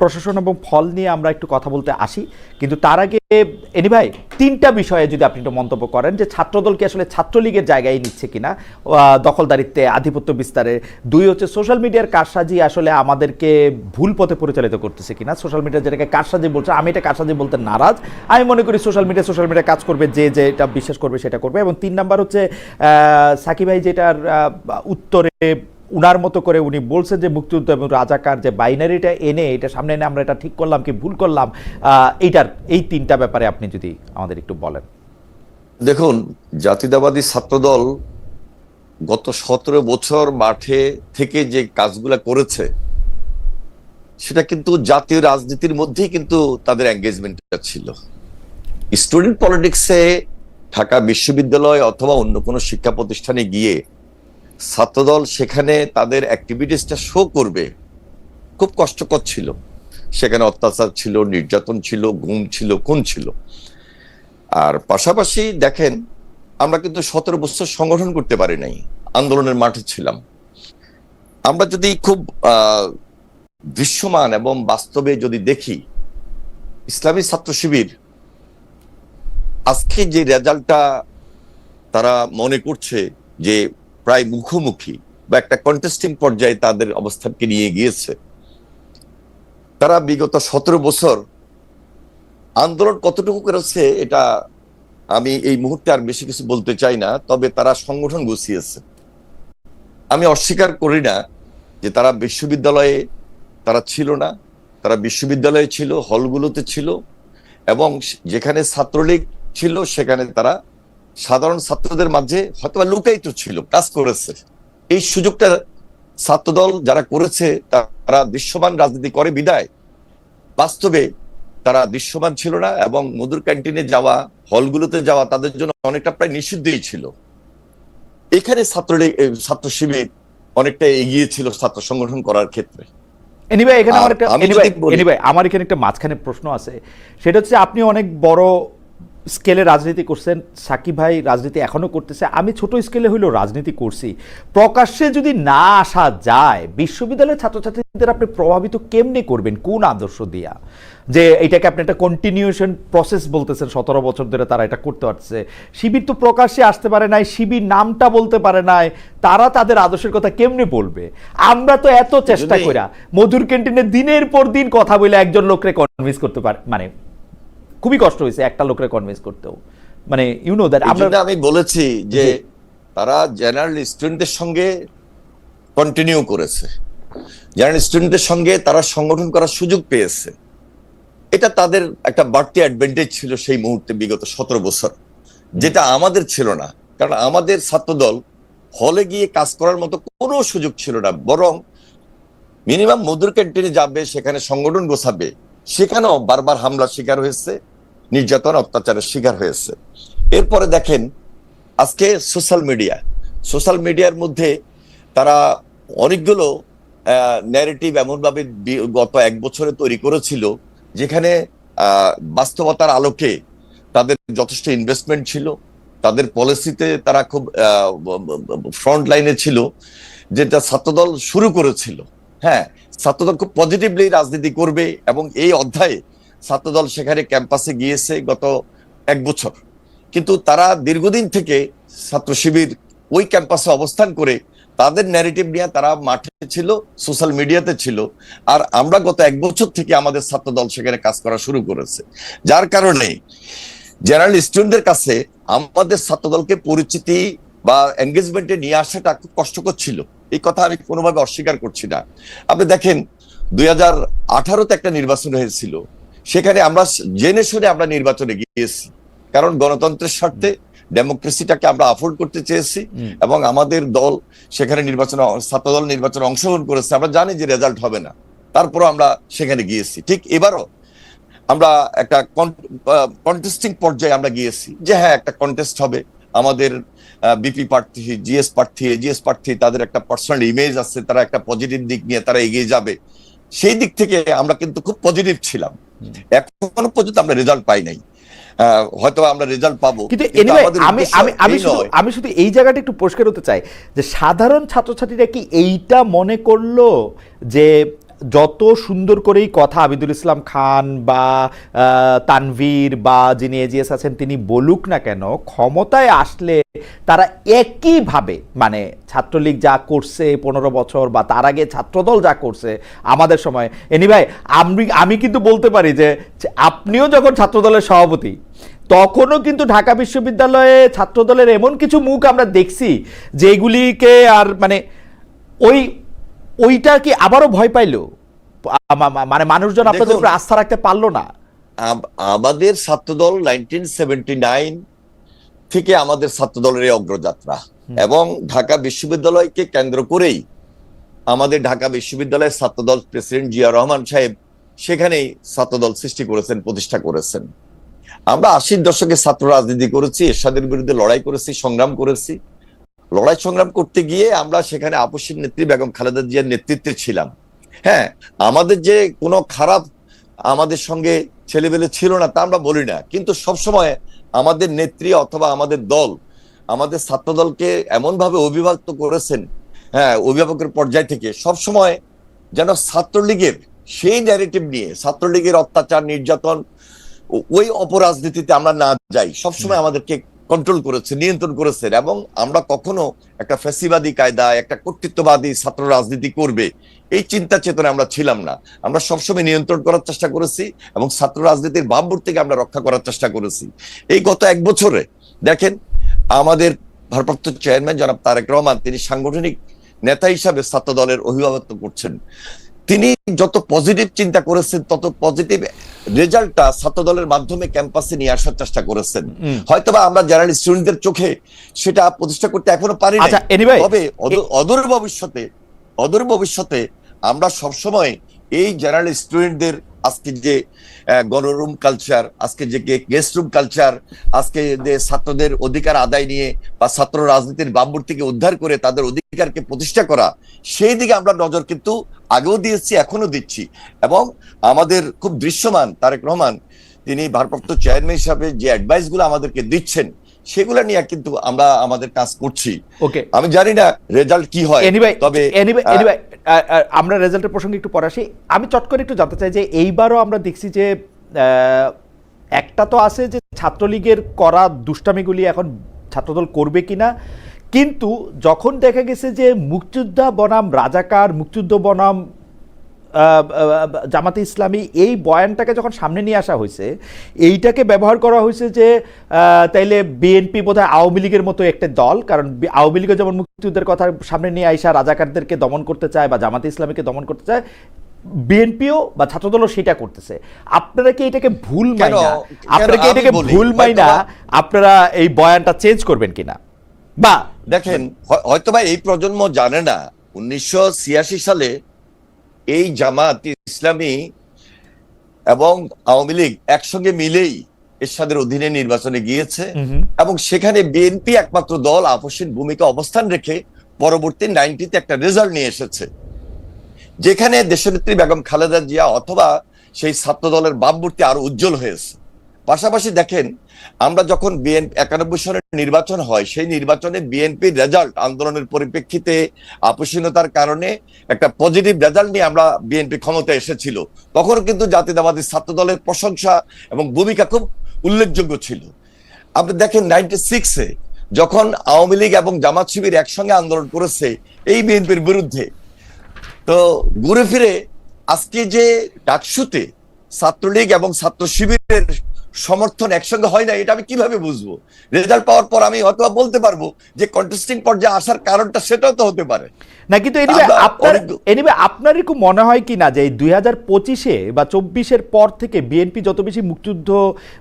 প্রশাসন এবং ফল নিয়ে আমরা একটু কথা বলতে আসি। কিন্তু তার আগে, এনি ভাই, তিনটা বিষয়ে যদি আপনি একটু মন্তব্য করেন যে ছাত্রদলকে আসলে ছাত্রলীগের জায়গায় নিচ্ছে কিনা দখলদারিত্বে আধিপত্য বিস্তারে। দুই হচ্ছে সোশ্যাল মিডিয়ার কারসাজি আসলে আমাদেরকে ভুল পথে পরিচালিত করতেছে কিনা। সোশ্যাল মিডিয়া যেটাকে কারসাজি বলছে, আমি এটা কারসাজি বলতে নারাজ। আমি মনে করি সোশ্যাল মিডিয়া সোশ্যাল মিডিয়া কাজ করবে, যে যেটা বিশ্বাস করবে সেটা করবে। এবং তিন নাম্বার হচ্ছে সাকিব ভাই যেটার উত্তরে উনার মতো করে উনি বলছেন যে মুক্তিযুদ্ধ এবং রাজাকার যে বাইনারিটা এনে এটা সামনে এনে আমরা এটা ঠিক করলাম কি ভুল করলাম এইটার, এই তিনটা ব্যাপারে আপনি যদি আমাদের একটু বলেন। দেখুন জাতীয়তাবাদী ছাত্রদল গত সতেরো বছর মাঠে থেকে যে কাজগুলা করেছে, সেটা কিন্তু জাতীয় রাজনীতির মধ্যেই কিন্তু তাদের এঙ্গেজমেন্টটা ছিল। স্টুডেন্ট পলিটিক্সে ঢাকা বিশ্ববিদ্যালয় অথবা অন্য কোনো শিক্ষা প্রতিষ্ঠানে গিয়ে ছাত্রদল সেখানে তাদের অ্যাক্টিভিটিসটা শো করবে। খুব কষ্টকর ছিল। সেখানে অত্যাচার ছিল, নির্যাতন ছিল, গুম ছিল, খুন ছিল। আর পাশাপাশি দেখেন, আমরা কিন্তু সতেরো বছর সংগঠন করতে পারি নাই। আন্দোলনের মাঠে ছিলাম। আমরা যদি খুব দৃশ্যমান এবং বাস্তবে যদি দেখি, ইসলামী ছাত্র শিবির আজকে যে রেজাল্টটা তারা মনে করছে যে প্রায় মুখোমুখি বা একটা কন্টেস্টিং পর্যায়ে তাদের অবস্থানকে নিয়ে গিয়েছে। তারা বিগত সতেরো বছর আন্দোলন কতটুকু করেছে, এটা আমি এই মুহূর্তে আর বেশি কিছু বলতে চাই না, তবে তারা সংগঠন গুছিয়েছে। আমি অস্বীকার করি না যে তারা বিশ্ববিদ্যালয়ে তারা ছিল না। তারা বিশ্ববিদ্যালয়ে ছিল, হলগুলোতে ছিল, এবং যেখানে ছাত্রলীগ ছিল, সেখানে তারা সাধারণ ছাত্রদের মাঝে হয়তো লুকায়িত ছিল কাজ করেছে। এই সুযোগটা ছাত্রদল যারা করেছে তারা দৃশ্যমান রাজনীতি করে বিদায়। বাস্তবে তারা দৃশ্যমান ছিল না এবং মধুর ক্যান্টিনে যাওয়া হলগুলোতে যাওয়া তাদের জন্য অনেকটা প্রায় নিষিদ্ধই ছিল। এখানে ছাত্রলীগ ছাত্র শিবির অনেকটা এগিয়ে ছিল ছাত্র সংগঠন করার ক্ষেত্রে। এনিভাই এখানে আমার একটা আমার এখানে একটা মাঝখানে প্রশ্ন আছে। সেটা হচ্ছে আপনি অনেক বড় স্কেলে রাজনীতি করছেন সাকিব ভাই রাজনীতি এখনও করতেছে। আমি ছোট স্কেলে হইলেও রাজনীতি করছি। প্রকাশ্যে যদি না আসা যায় বিশ্ববিদ্যালয়ের ছাত্রছাত্রীদের আপনি প্রভাবিত কেমনে করবেন? কোন আদর্শ দিয়া? যে এটাকে আপনি একটা কন্টিনিউশন প্রসেস বলতেছেন সতেরো বছর ধরে তারা এটা করতে পারছে শিবির তো প্রকাশ্যে আসতে পারে নাই শিবির নামটা বলতে পারে নাই। তারা তাদের আদর্শের কথা কেমনে বলবে? আমরা তো এত চেষ্টা কইরা মধুর ক্যান্টিনে দিনের পর দিন কথা বলে একজন লোকরে কনভিন্স করতে পারে মানে খুবই কষ্ট হয়েছে একটা লোকের কনভিন্স করতেও। মানে ইউ নো দ্যাট আমরা আমি বলেছি যে তারা জেনারেল স্টুডেন্টদের সঙ্গে কন্টিনিউ করেছে। জেনারেল স্টুডেন্টদের সঙ্গে তারা সংগঠন করার সুযোগ পেয়েছে। এটা তাদের একটা বাড়তি অ্যাডভান্টেজ ছিল সেই মুহূর্তে বিগত সতেরো বছর। যেটা আমাদের ছিল না। কারণ আমাদের ছাত্রদল হলে গিয়ে কাজ করার মতো কোনো সুযোগ ছিল না। বরং মিনিমাম মধুর ক্যান্টিনে যাবে সেখানে সংগঠন গোছাবে। সেখানেও বারবার হামলার শিকার হয়েছে, নির্যাতন, অত্যাচারের শিকার হয়েছে। এরপরে দেখেন, আজকে সোশ্যাল মিডিয়া, সোশ্যাল মিডিয়ার মধ্যে তারা অনেকগুলো ন্যারেটিভ এমনভাবে গত এক বছরে তৈরি করেছিল, যেখানে বাস্তবতার আলোকে তাদের যথেষ্ট ইনভেস্টমেন্ট ছিল, তাদের পলিসিতে তারা খুব ফ্রন্ট লাইনে ছিল, যেটা ছাত্রদল শুরু করেছিল। হ্যাঁ ছাত্রদল খুব পজিটিভলি রাজনীতি করবে এবং এই অধ্যায়ে ছাত্রদল সেখানে ক্যাম্পাসে গিয়েছে গত এক বছর। কিন্তু তারা দীর্ঘদিন থেকে ছাত্র শিবির ওই ক্যাম্পাসে অবস্থান করে তাদের ন্যারেটিভ নিয়ে তারা মাঠে ছিল সোশ্যাল মিডিয়াতে ছিল। আর আমরা গত এক বছর থেকে আমাদের ছাত্রদল সেখানে কাজ করা শুরু করেছে। যার কারণে জেনারেল স্টুডেন্টদের কাছে আমাদের ছাত্রদলকে পরিচিতি বা এঙ্গেজমেন্টে নিয়ে আসাটা খুব কষ্টকর ছিল। এই কথা আমি কোনোভাবে অস্বীকার করছি না। আপনি দেখেন দুই হাজার আঠারোতে একটা নির্বাচন হয়েছিল। সেখানে আমরা জেনে শুনে আমরা নির্বাচনে গিয়েছি। কারণ গণতন্ত্রের স্বার্থে ডেমোক্রেসিটাকে আমরা আফোর্ড করতে চেয়েছি এবং আমাদের দল সেখানে নির্বাচনে ছাত্রদল নির্বাচনে অংশগ্রহণ করেছে। আমরা জানি যে রেজাল্ট হবে না। তারপরও আমরা সেখানে গিয়েছি। ঠিক এবারও আমরা একটা কন্টেস্টিং পর্যায়ে আমরা গিয়েছি যে হ্যাঁ একটা কন্টেস্ট হবে। আমাদের বিপি প্রার্থী জিএস প্রার্থী এজিএস প্রার্থী তাদের একটা পার্সোনাল ইমেজ আছে তারা একটা পজিটিভ দিক নিয়ে তারা এগিয়ে যাবে। সেই দিক থেকে আমরা কিন্তু খুব পজিটিভ ছিলাম। এখনও পর্যন্ত আমরা রেজাল্ট পাই নাই। আহ, হয়তো আমরা রেজাল্ট পাবো কিন্তু আমি আমি আমি শুধু আমি শুধু এই জায়গাটা একটু পরিষ্কার হতে চাই যে সাধারণ ছাত্রছাত্রীরা কি এইটা মনে করল যে যত সুন্দর করেই কথা আবিদুল ইসলাম খান বা তানভীর বা যিনি এজিএস আছেন, তিনি বলুক না কেন, ক্ষমতায় আসলে তারা একইভাবে মানে ছাত্রলীগ যা করছে পনেরো বছর বা তার আগে ছাত্রদল যা করছে আমাদের সময়। এনি ভাই, আমি আমি কিন্তু বলতে পারি যে আপনিও যখন ছাত্রদলের সভাপতি, তখনও কিন্তু ঢাকা বিশ্ববিদ্যালয়ে ছাত্রদলের এমন কিছু মুখ আমরা দেখছি, যেগুলিকে আর মানে ওই ওইটা কি আবারও ভয় পাইলো। মানে মানুষজন আপনাদের। উপরে আস্থা রাখতে পারল না। আমাদের ছাত্রদল নাইনটিন সেভেন্টি নাইন থেকে আমাদের ছাত্রদলের এই অগ্রযাত্রা এবং ঢাকা বিশ্ববিদ্যালয়কে কেন্দ্র করেই আমাদের ঢাকা বিশ্ববিদ্যালয়ের ছাত্রদল প্রেসিডেন্ট জিয়া রহমান সাহেব সেখানেই ছাত্রদল সৃষ্টি করেছেন প্রতিষ্ঠা করেছেন। আমরা আশির দশকে ছাত্র রাজনীতি করেছি এরশাদের বিরুদ্ধে লড়াই করেছি সংগ্রাম করেছি। লড়াই সংগ্রাম করতে গিয়ে আমরা সেখানে আপসীর নেত্রী বেগম খালেদা জিয়ার নেতৃত্বে ছিলাম। হ্যাঁ আমাদের যে কোনো খারাপ আমাদের সঙ্গে ছেলেবেলে ছিল না তা আমরা বলি না। কিন্তু সবসময় আমাদের নেত্রী অথবা আমাদের দল আমাদের ছাত্র দলকে এমন ভাবে অভিভক্ত করেছেন হ্যাঁ অভিভাবকের পর্যায় থেকে সবসময় যেন ছাত্রলীগের সেই ন্যারেটিভ নিয়ে ছাত্রলীগের অত্যাচার নির্যাতন ওই অপরাজনীতিতে আমরা না যাই। সবসময় আমাদেরকে কন্ট্রোল করেছে, নিয়ন্ত্রণ করেছেন এবং আমরা কখনো একটা ফ্যাসিবাদী কায়দা একটা কর্তৃত্ববাদী ছাত্র রাজনীতি করবে, এই চিন্তা চেতনা আমরা ছিলাম না। আমরা সবসময় নিয়ন্ত্রণ করার চেষ্টা করেছি এবং ছাত্র রাজনীতির ভাবমূর থেকে আমরা রক্ষা করার চেষ্টা করেছি। এই গত এক বছরে, দেখেন, আমাদের ভারপ্রাপ্ত চেয়ারম্যান জনাব তারেক রহমান, তিনি সাংগঠনিক নেতা হিসাবে ছাত্র দলের অভিভাবকত্ব করছেন। তিনি যত পজিটিভ চিন্তা করেছেন, তত পজিটিভ রেজাল্টটা ছাত্র দলের মাধ্যমে ক্যাম্পাসে নিয়ে আসার চেষ্টা করেছেন। হয়তো হয়তোবা আমরা যারা স্টুডেন্টদের চোখে সেটা প্রতিষ্ঠা করতে এখনও পারি না তবে অদূর- অদূর ভবিষ্যতে অদূর ভবিষ্যতে আমরা সবসময় এই জেনারেল স্টুডেন্টদের আজকে যে গণরুম কালচার আজকে যে গেস্ট রুম কালচার আজকে যে ছাত্রদের অধিকার আদায় নিয়ে বা ছাত্র রাজনীতির বাম্বুর থেকে উদ্ধার করে তাদের অধিকারকে প্রতিষ্ঠা করা, সেই দিকে আমরা নজর কিন্তু আগেও দিয়েছি এখনও দিচ্ছি। এবং আমাদের খুব দৃশ্যমান তারেক রহমান, তিনি ভারপ্রাপ্ত চেয়ারম্যান হিসাবে যে অ্যাডভাইসগুলো আমাদেরকে দিচ্ছেন সেগুলো নিয়ে কিন্তু আমরা আমাদের কাজ করছি। ওকে আমি জানি না রেজাল্ট কি হয় তবে আমরা রেজাল্টের প্রসঙ্গে একটু পরে আসি। আমি চট করে একটু জানতে চাই যে এইবারও আমরা দেখছি যে একটা তো আছে যে ছাত্রলীগের করা দুষ্টামিগুলি এখন ছাত্রদল করবে কিনা কিন্তু যখন দেখা গেছে যে মুক্তিযোদ্ধা বনাম রাজাকার মুক্তিযুদ্ধ বনাম জামাতে ইসলামী এই বয়ানটাকে যখন সামনে নিয়ে আসা হয়েছে এইটাকে ব্যবহার করা হয়েছে যে তাইলে বিএনপি বোধহয় আওয়ামী লীগের মতো একটা দল কারণ আওয়ামী লীগও যেমন মুক্তিযুদ্ধের কথা সামনে নিয়ে আইসা রাজাকারদেরকে দমন করতে চায় বা জামাতে ইসলামীকে দমন করতে চায় বিএনপিও বা ছাত্রদলও সেটা করতেছে। আপনারা কি এটাকে ভুল? মাইনা? আপনারা কি এটাকে ভুল মাইনা? আপনারা এই বয়ানটা চেঞ্জ করবেন কিনা? বা দেখেন হয়তো ভাই এই প্রজন্ম জানে না উনিশশো ছিয়াশি সালে এই জামাত ইসলামী এবং আওয়ামী লীগ একসঙ্গে মিলেই এরশাদের অধীনে নির্বাচনে গিয়েছে এবং সেখানে বিএনপি একমাত্র দল আপসীন ভূমিকা অবস্থান রেখে পরবর্তী নাইনটিতে একটা রেজাল্ট নিয়ে এসেছে। যেখানে দেশনেত্রী বেগম খালেদা জিয়া অথবা সেই ছাত্র দলের বামমূর্তি আরও উজ্জ্বল হয়েছে। পাশাপাশি দেখেন, আমরা যখন বিএনপি একানব্বই সনের নির্বাচন হয়, সেই নির্বাচনে বিএনপির রেজাল্ট আন্দোলনের পরিপ্রেক্ষিতে আপসীনতার কারণে একটা পজিটিভ রেজাল্ট নিয়ে আমরা বিএনপি ক্ষমতায় এসেছিল। তখন কিন্তু জাতীয়তাবাদী ছাত্র দলের প্রশংসা এবং ভূমিকা খুব উল্লেখযোগ্য ছিল। আপনি দেখেন নাইনটি সিক্সে যখন আওয়ামী লীগ এবং জামাত শিবির একসঙ্গে আন্দোলন করেছে, এই বিএনপির বিরুদ্ধে। তো ঘুরে ফিরে আজকে যে ডাকসুতে ছাত্রলীগ এবং ছাত্র শিবিরের সমর্থন একসঙ্গে হয় না এটা আমি কীভাবে বুঝব? রেজাল্ট পাওয়ার পর আমি হয়তো বলতে পারব যে কন্টেস্টিং পর্যায়ে আসার কারণটা সেটাও তো হতে পারে। না কিন্তু এনিবে আপনার এনিবে আপনার একটু মনে হয় কি না যে এই দুই হাজার পঁচিশে বা চব্বিশের পর থেকে বিএনপি যত বেশি মুক্তিযুদ্ধ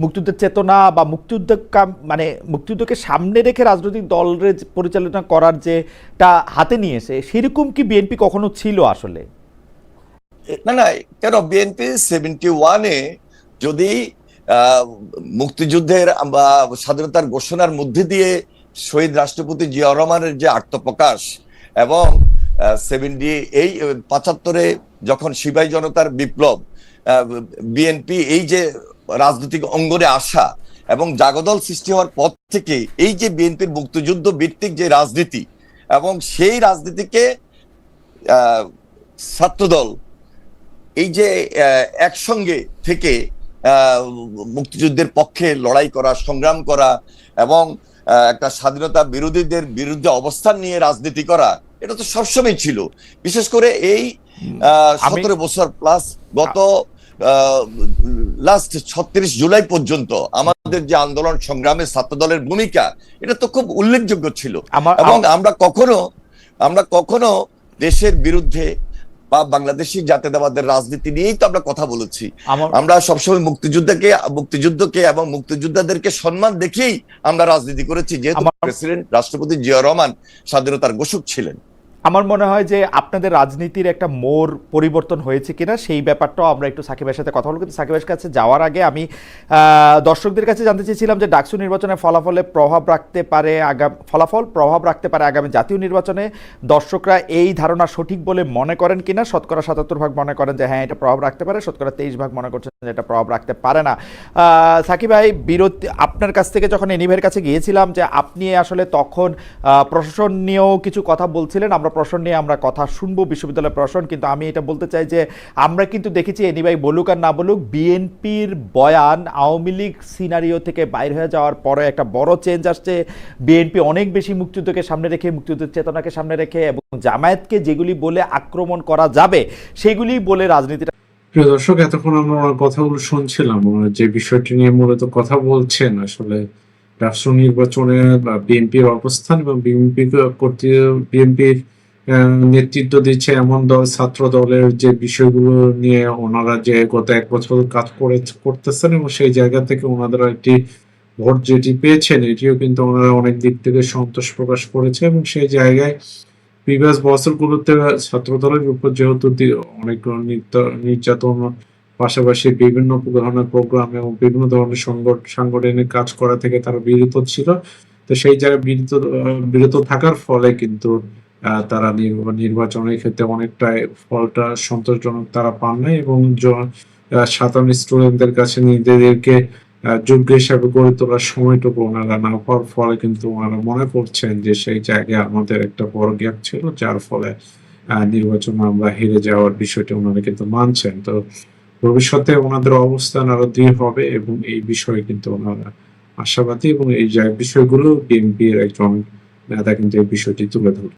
মুক্তিযুদ্ধের চেতনা বা মুক্তিযুদ্ধ মানে মুক্তিযুদ্ধকে সামনে রেখে রাজনৈতিক দলের পরিচালনা করার যেটা হাতে নিয়েছে সেরকম কি বিএনপি কখনো ছিল আসলে? না না কেন? বিএনপি সেভেন্টি ওয়ানে যদি মুক্তিযুদ্ধের বা স্বাধীনতার ঘোষণার মধ্যে দিয়ে শহীদ রাষ্ট্রপতি জিয়া রহমানের যে আত্মপ্রকাশ এবং সেভেন্টি এই পঁচাত্তরে যখন সিপাহী জনতার বিপ্লব বিএনপি এই যে রাজনৈতিক অঙ্গনে আসা এবং জাগদল সৃষ্টি হওয়ার পর থেকে এই যে বিএনপির মুক্তিযুদ্ধ ভিত্তিক যে রাজনীতি এবং সেই রাজনীতিকে ছাত্রদল এই যে একসঙ্গে থেকে মুক্তিযুদ্ধের পক্ষে লড়াই করা সংগ্রাম করা এবং একটা স্বাধীনতা বিরোধীদের বিরুদ্ধে অবস্থান নিয়ে রাজনীতি করা এটা তো সবসময় ছিল। বিশেষ করে এই সতেরো বছর প্লাস গত লাস্ট ছত্রিশ জুলাই পর্যন্ত আমাদের যে আন্দোলন সংগ্রামে ছাত্র দলের ভূমিকা এটা তো খুব উল্লেখযোগ্য ছিল। এবং আমরা কখনো আমরা কখনো দেশের বিরুদ্ধে বা বাংলাদেশি জাতীয়তাবাদের রাজনীতি নিয়েই তো আমরা কথা বলেছি। আমার আমরা সবসময় মুক্তিযুদ্ধকে মুক্তিযুদ্ধকে এবং মুক্তিযোদ্ধাদেরকে সম্মান দেখেই আমরা রাজনীতি করেছি যেহেতু প্রেসিডেন্ট রাষ্ট্রপতি জিয়া রহমান স্বাধীনতার ঘোষক ছিলেন। আমার মনে হয় যে আপনাদের রাজনীতির একটা মোড় পরিবর্তন হয়েছে কিনা সেই ব্যাপারটাও আমরা একটু সাকিবের সাথে কথা বলব। কিন্তু সাকিবের কাছে যাওয়ার আগে আমি দর্শকদের কাছে জানতে চেয়েছিলাম যে ডাকসু নির্বাচনে ফলাফলে প্রভাব রাখতে পারে আগাম, ফলাফল প্রভাব রাখতে পারে আগামী জাতীয় নির্বাচনে। দর্শকরা এই ধারণা সঠিক বলে মনে করেন কিনা? শতকরা সাতাত্তর ভাগ মনে করেন যে হ্যাঁ এটা প্রভাব রাখতে পারে। শতকরা তেইশ ভাগ মনে করছেন যে এটা প্রভাব রাখতে পারে না। সাকিব ভাই বিরতি আপনার কাছ থেকে যখন এনিভের কাছে গিয়েছিলাম যে আপনি আসলে তখন প্রশাসন নিয়েও কিছু কথা বলছিলেন, আমরা প্রশাসন নিয়ে আমরা কথা শুনব বিশ্ববিদ্যালয় প্রশাসন কিন্তু আমি এটা বলতে চাই যে আমরা কিন্তু দেখেছি এনি ভাই বলুক আর না বলুক, বিএনপির বয়ান আওয়ামী লীগ সিনারিও থেকে বাইর হয়ে যাওয়ার পরে একটা বড় চেঞ্জ আসছে। বিএনপি অনেক বেশি মুক্তিযুদ্ধকে সামনে রেখে, মুক্তিযুদ্ধের চেতনাকে সামনে রেখে এবং জামায়াতকে যেগুলি বলে আক্রমণ করা যাবে, সেগুলি বলে রাজনীতিটা প্রিয় দর্শক, এতক্ষণ আমরা ওনার কথাগুলো শুনছিলাম। ওনারা যে বিষয়টি নিয়ে মূলত কথা বলছেন, আসলে রাষ্ট্র নির্বাচনে বিএনপির অবস্থান এবং বিএনপি কর্তৃক বিএনপির নেতৃত্ব দিচ্ছে এমন দল, ছাত্র দলের যে বিষয়গুলো নিয়ে ওনারা যে গত এক বছর কাজ করে, করতেছেন এবং সেই জায়গা থেকে ওনারা একটি ভোট যেটি পেয়েছেন, এটিও কিন্তু ওনারা অনেক দিক থেকে সন্তোষ প্রকাশ করেছে এবং সেই জায়গায় প্রিভিয়াস বছরগুলোতে ছাত্র দলের উপর যেহেতু অনেক নির্যা- নির্যাতন, পাশাপাশি বিভিন্ন ধরনের প্রোগ্রাম এবং বিভিন্ন ধরনের সংগঠ- সাংগঠনিক কাজ করা থেকে তারা বিরত ছিল। তো সেই জায়গায় বিরত বিরত থাকার ফলে কিন্তু তারা নির্বা- নির্বাচনের ক্ষেত্রে অনেকটাই ফলটা সন্তোষজনক তারা পান নাই এবং সাধারণ স্টুডেন্টদের কাছে নিজেদেরকে যোগ্য হিসাবে গড়ে তোলার সময়টুকু ওনারা না পাওয়ার ফলে কিন্তু ওনারা মনে করছেন যে সেই জায়গায় আমাদের একটা বড় গ্যাপ ছিল, যার ফলে নির্বাচনে আমরা হেরে যাওয়ার বিষয়টি ওনারা কিন্তু মানছেন। তো ভবিষ্যতে ওনাদের অবস্থান আরও দৃঢ় হবে এবং এই বিষয়ে কিন্তু ওনারা আশাবাদী এবং এই বিষয়গুলো বিএনপির একজন নেতা কিন্তু এই বিষয়টি তুলে ধরবে।